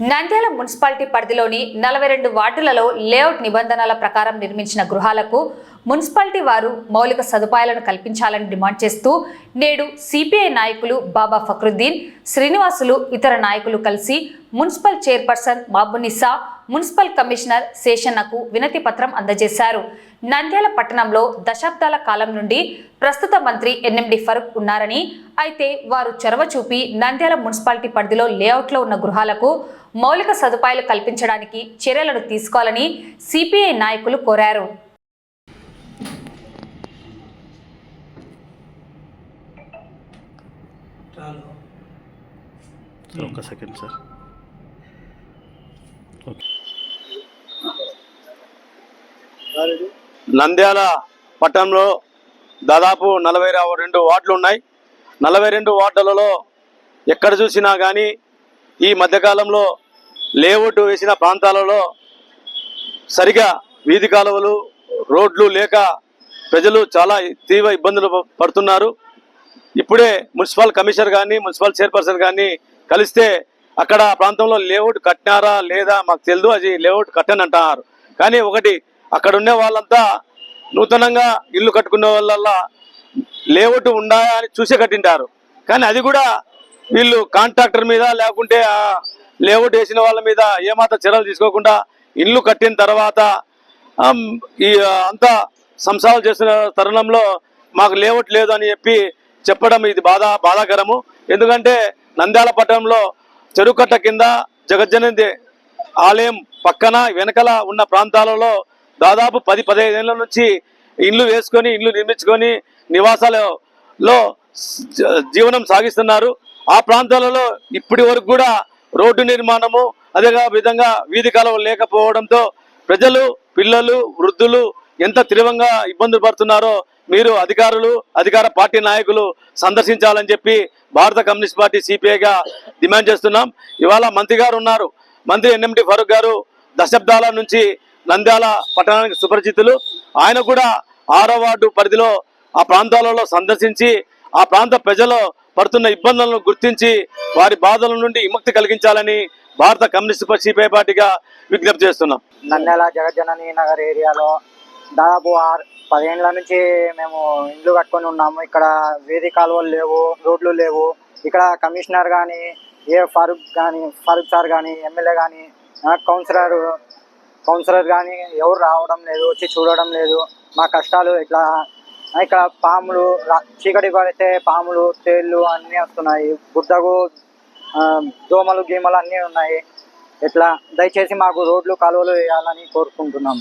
Nandyal municipality పరిధిలోని నలభై రెండు వార్డులలో లేఅవుట్ నిబంధనల ప్రకారం నిర్మించిన గృహాలకు మున్సిపాలిటీ వారు మౌలిక సదుపాయాలను కల్పించాలని డిమాండ్ చేస్తూ నేడు సిపిఐ నాయకులు బాబా ఫక్రుద్దీన్ శ్రీనివాసులు ఇతర నాయకులు కలిసి municipal chairperson Babunisa municipal commissioner శేషన్నకు వినతి పత్రం అందజేశారు. నంద్యాల పట్టణంలో దశాబ్దాల కాలం నుండి ప్రస్తుత మంత్రి ఎన్ఎండి ఫరూక్ ఉన్నారని అయితే వారు చొరవ చూపి నంద్యాల మున్సిపాలిటీ పరిధిలో లేఅవుట్లో ఉన్న గృహాలకు మౌలిక సదుపాయాలు కల్పించడానికి చర్యలను తీసుకోవాలని సిపిఐ నాయకులు కోరారు. ఒక్క సెకండ్ సార్. నంద్యాల పట్టణంలో దాదాపు నలభై రెండు వార్డులు ఉన్నాయి. నలభై రెండు వార్డులలో ఎక్కడ చూసినా కానీ ఈ మధ్యకాలంలో లేఅవుట్ వేసిన ప్రాంతాలలో సరిగా వీధి కాలువలు రోడ్లు లేక ప్రజలు చాలా తీవ్ర ఇబ్బందులు పడుతున్నారు. ఇప్పుడే మున్సిపల్ కమిషనర్ కానీ మున్సిపల్ చైర్పర్సన్ కానీ కలిస్తే అక్కడ ప్రాంతంలో లేఅవుట్ కట్టినారా లేదా మాకు తెలియదు అది లేఅవుట్ కట్టని అంటున్నారు కానీ ఒకటి అక్కడ ఉండే వాళ్ళంతా నూతనంగా ఇల్లు కట్టుకునే వాళ్ళ లేఅవుట్ ఉండాయా అని చూసే కట్టింటారు. కానీ అది కూడా వీళ్ళు కాంట్రాక్టర్ మీద లేకుంటే ఆ లేఅవుట్ వేసిన వాళ్ళ మీద ఏమాత్రం చర్యలు తీసుకోకుండా ఇల్లు కట్టిన తర్వాత ఈ అంతా సంసారాలు చేసిన తరుణంలో మాకు లేఅవుట్ లేదు అని చెప్పి చెప్పడం ఇది బాధ బాధాకరము. ఎందుకంటే నంద్యాల పట్టణంలో చెరుకట్ట కింద జగజ్జనంది ఆలయం పక్కన వెనకల ఉన్న ప్రాంతాలలో దాదాపు పది పదిహేను ఏళ్ళ నుంచి ఇల్లు వేసుకొని ఇల్లు నిర్మించుకొని నివాసాలలో జీవనం సాగిస్తున్నారు. ఆ ప్రాంతాలలో ఇప్పటి వరకు కూడా రోడ్డు నిర్మాణము అదే విధంగా వీధి కాలువలు లేకపోవడంతో ప్రజలు పిల్లలు వృద్ధులు ఎంత తీవ్రంగా ఇబ్బందులు పడుతున్నారో మీరు అధికారులు అధికార పార్టీ నాయకులు సందర్శించాలని చెప్పి భారత కమ్యూనిస్ట్ పార్టీ సిపిఐగా డిమాండ్ చేస్తున్నాం. ఇవాళ మంత్రి గారు ఉన్నారు. మంత్రి ఎన్ఎండి ఫరూక్ గారు దశాబ్దాల నుంచి నంద్యాల పట్టణానికి సుపరిచితులు. ఆయన కూడా ఆరో వార్డు పరిధిలో ఆ ప్రాంతాలలో సందర్శించి ఆ ప్రాంత ప్రజలు పడుతున్న ఇబ్బందులను గుర్తించి వారి బాధల నుండి విముక్తి కలిగించాలని భారత కమ్యూనిస్ట్ సిపిఐ పార్టీగా విజ్ఞప్తి చేస్తున్నాం. నంద్యాల జగజ్జనని నగర్ ఏరియాలో దాదాపు పదేళ్ళ నుంచి మేము ఇండ్లు కట్టుకొని ఉన్నాము. ఇక్కడ వేది కాలువలు లేవు రోడ్లు లేవు. ఇక్కడ కమిషనర్ కానీ ఏ ఫారూక్ కానీ ఫారూక్ సార్ కానీ ఎమ్మెల్యే కానీ కౌన్సిలర్ కౌన్సిలర్ కానీ ఎవరు రావడం లేదు వచ్చి చూడడం లేదు. మా కష్టాలు ఇట్లా ఇక్కడ పాములు చీకటి పడితే పాములు తేళ్ళు అన్నీ వస్తున్నాయి. బుద్ధకు దోమలు గీమలు అన్నీ ఉన్నాయి. ఇట్లా దయచేసి మాకు రోడ్లు కాలువలు వేయాలని కోరుకుంటున్నాం